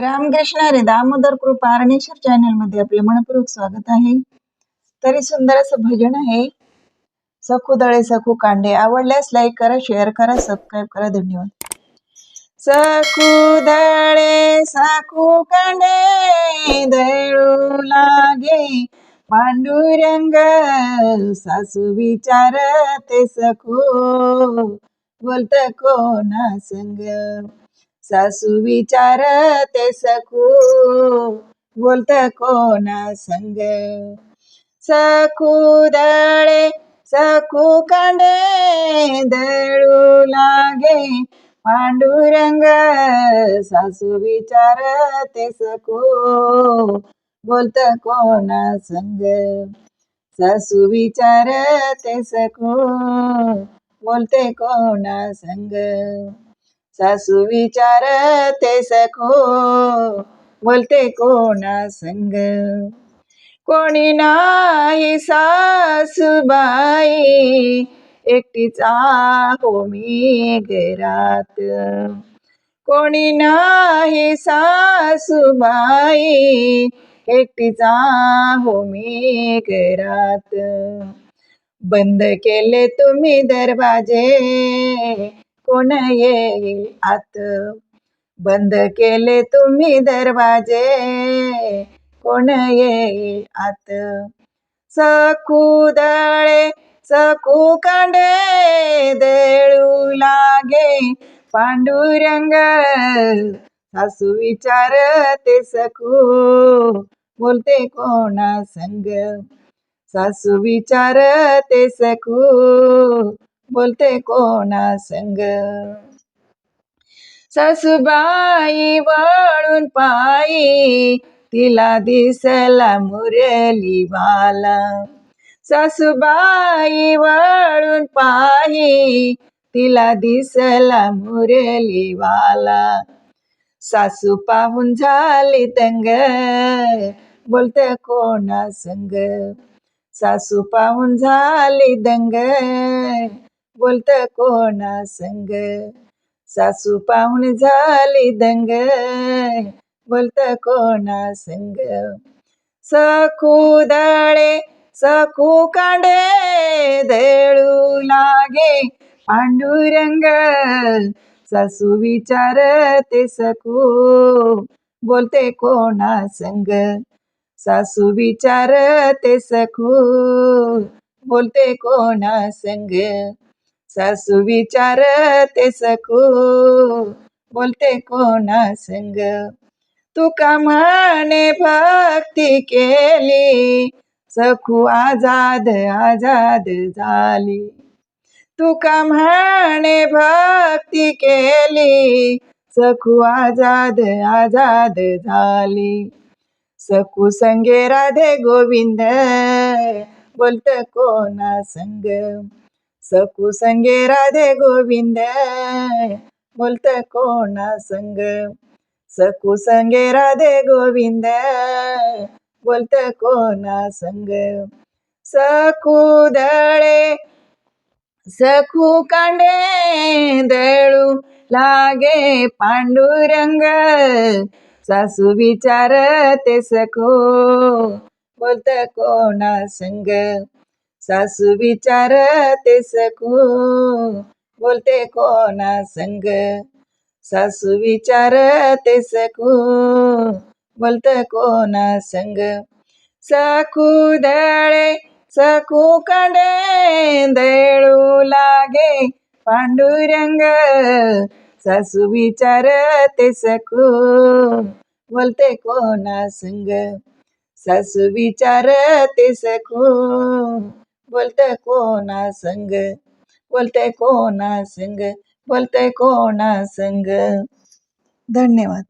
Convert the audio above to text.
रामकृष्ण रे दामोदर कृपा अरणेश्वर चॅनलमध्ये आपले मनपूर्वक स्वागत आहे. तरी सुंदर असं भजन आहे. सखू दळे सखू कांडे आवडल्यास लाईक करा शेअर करा सबस्क्राईब करा. धन्यवाद. सखू दळे साखू कांडे दळू लागे. पांडुरंग सासू विचारते सखू बोलत कोणा संग? सासू विचारते सखू बोलत कोणा संग? सखू दळे सखू कांडे दळू लागे. पांडुरंग सासू विचारते सखू बोलत कोणा संग? सासू विचारते सखू बोलते कोणा संग? सासू विचारते सखो बोलते कोणा संग. कोणी नाही सासूबाई एकटीच आहो मी घरात. कोणी नाही सासूबाई एकटीच आहो मी घरात. बंद केले तुम्ही दरवाजे कोण येईल आत बंद केले तुम्ही दरवाजे. कोण येईल आत सखू दळे सकू कांडे देळू लागे. पांडुरंग सासू विचारते सकू बोलते कोणा संग? सासू विचारते सकू बोलते कोणा संग? सासूबाई वळून पायी तिला दिसला मुरली बाला. सासूबाई वळून पाही तिला दिसला मुरली वाला सासू पाहून झाली तंग बोलते कोणा संग? सासू पाहून झाली दंग बोलत कोणा संग? सासू पाहून झाली दंग. बोलत कोणा संग? सखू दळे सखू कांडे देळू लागे पांडुरंग. सासू विचारते सकू बोलते कोणा संग? सासू विचारते सखू बोलते कोणा संग? सासू विचारते सकू. बोलते कोणा संग तुका म्हणे भक्ती केली. सखू आजाद आजाद झाली. तुका म्हणे भक्ती केली. सखू आजाद आजाद झाली. सकू संगे राधे गोविंद बोलत कोणा संग. सकू संगे राधे गोविंद बोलत कोणा संग? सकू संगे राधे गोविंद बोलत कोणा संग? सकू दळे सखू कांडे दळू लागे पांडुरंग सासू विचारते सखो बोलत कोणा संग? सासू विचारते सकू बोलते कोणा संग. सासू विचारते सकू बोलत कोणा संग. सकू दळे सकू कडे दळू लागे पांडुरंग. सासू विचारते सकू बोलते कोणा संग. सासू विचारते सकू बोलतय कोणा संग? बोलतय कोणा संग? बोलतय कोणा संग? धन्यवाद.